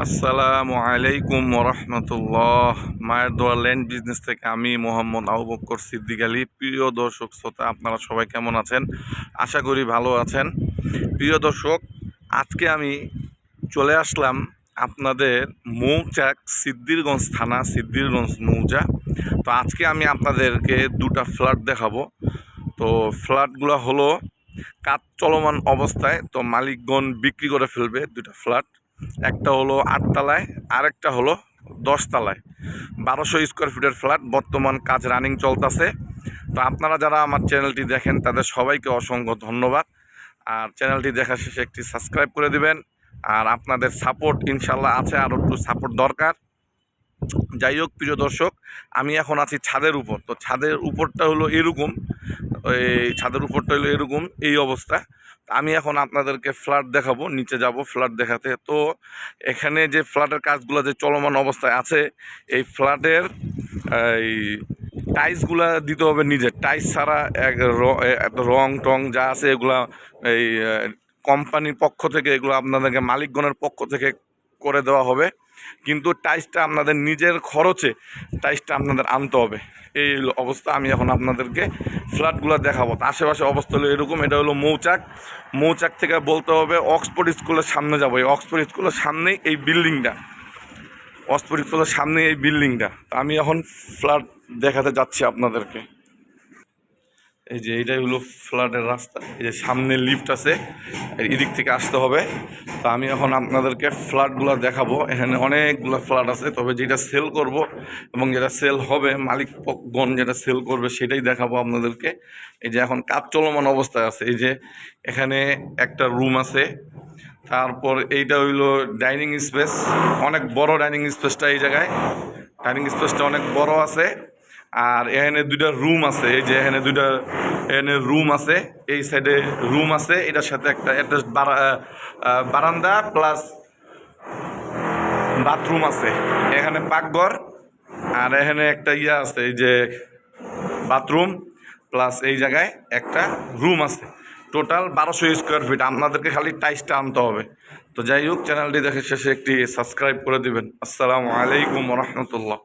আসসালামু আলাইকুম রহমতুল্লাহ মায়ের দোয়া ল্যান্ড বিজনেস থেকে আমি মোহাম্মদ আবু বক্কর সিদ্দিক আলী। প্রিয় দর্শক শ্রোতা, আপনারা সবাই কেমন আছেন? আশা করি ভালো আছেন। প্রিয় দর্শক, আজকে আমি চলে আসলাম আপনাদের মৌচাক সিদ্দিরগঞ্জ থানা, সিদ্দিরগঞ্জ মৌজা। তো আজকে আমি আপনাদেরকে দুটা ফ্ল্যাট দেখাবো। তো ফ্ল্যাটগুলো হলো কাজ চলমান অবস্থায়, তো মালিকগণ বিক্রি করে ফেলবে দুটা ফ্ল্যাট। একটা হলো আটতলায় আরেকটা হলো দশতলায় বারোশো স্কোয়ার ফিটের ফ্ল্যাট বর্তমান কাজ রানিং চলতেছে। তো আপনারা যারা আমার চ্যানেলটি দেখেন, তাদের সবাইকে অসংখ্য ধন্যবাদ। আর চ্যানেলটি দেখা শেষে একটি সাবস্ক্রাইব করে দিবেন। আর আপনাদের সাপোর্ট ইনশাল্লাহ আছে আরও একটু সাপোর্ট দরকার। যাই হোক, প্রিয় দর্শক, আমি এখন আছি ছাদের উপর। তো ছাদের উপরটা হলো এরকম, এই ছাদের উপরটা হলো এরকম, এই অবস্থা। আমি এখন আপনাদেরকে ফ্ল্যাট দেখাবো, নিচে যাব ফ্ল্যাট দেখাতে। তো এখানে যে ফ্ল্যাটের কাজগুলো, যে চলমান অবস্থায় আছে, এই ফ্ল্যাটের এই টাইলসগুলা দিতে হবে নিজে। টাইলস ছাড়া এক র- টং যা আছে, এগুলা এই কোম্পানির পক্ষ থেকে, এগুলো আপনাদেরকে মালিকগণের পক্ষ থেকে করে দেওয়া হবে। কিন্তু টাইসটা আপনাদের নিজের খরচে টাইসটা আপনাদের আনতে হবে। এই অবস্থা, আমি এখন আপনাদেরকে ফ্ল্যাটগুলো দেখাবো। আশেপাশে অবস্থা হলো এরকম, এটা হলো মৌচাক। মৌচাক থেকে বলতে হবে অক্সফোর্ড স্কুলের সামনে যাব। এই অক্সফোর্ড স্কুলের সামনেই এই বিল্ডিংটা। অক্সফোর্ড স্কুলের সামনে এই বিল্ডিংটা। আমি এখন ফ্ল্যাট দেখাতে যাচ্ছি আপনাদেরকে। এই যে এইটাই হলো ফ্ল্যাটের রাস্তা। এই যে সামনে লিফট আছে এদিক থেকে আসতে হবে। তো আমি এখন আপনাদেরকে ফ্ল্যাটগুলো দেখাবো। এখানে অনেকগুলো ফ্ল্যাট আছে, তবে যেটা সেল করব এবং যেটা সেল হবে মালিক মালিকগণ যেটা সেল করবে সেটাই দেখাবো আপনাদেরকে। এই যে এখন কাজ চলমান অবস্থায় আছে। এই যে এখানে একটা রুম আছে। তারপর এইটা হইল ডাইনিং স্পেস অনেক বড় ডাইনিং স্পেসটা এই জায়গায়। ডাইনিং স্পেসটা অনেক বড় আছে। আর এখানে দুইটা রুম আছে, এই যে এখানে দুইটা, এখানে রুম আছে, এই সাইডে রুম আছে, এটার সাথে একটা একটা বারান্দা প্লাস বাথরুম আছে। এখানে পাকঘর আর এখানে একটা ইয়ে আছে, এই যে বাথরুম প্লাস এই জায়গায় একটা রুম আছে। টোটাল বারোশো স্কোয়ার ফিট, আপনাদেরকে খালি টাইসটা আনতে হবে। তো যাই হোক, চ্যানেলটি দেখে শেষে একটি সাবস্ক্রাইব করে দিবেন। আসসালামু আলাইকুম রহমতুল্লাহ।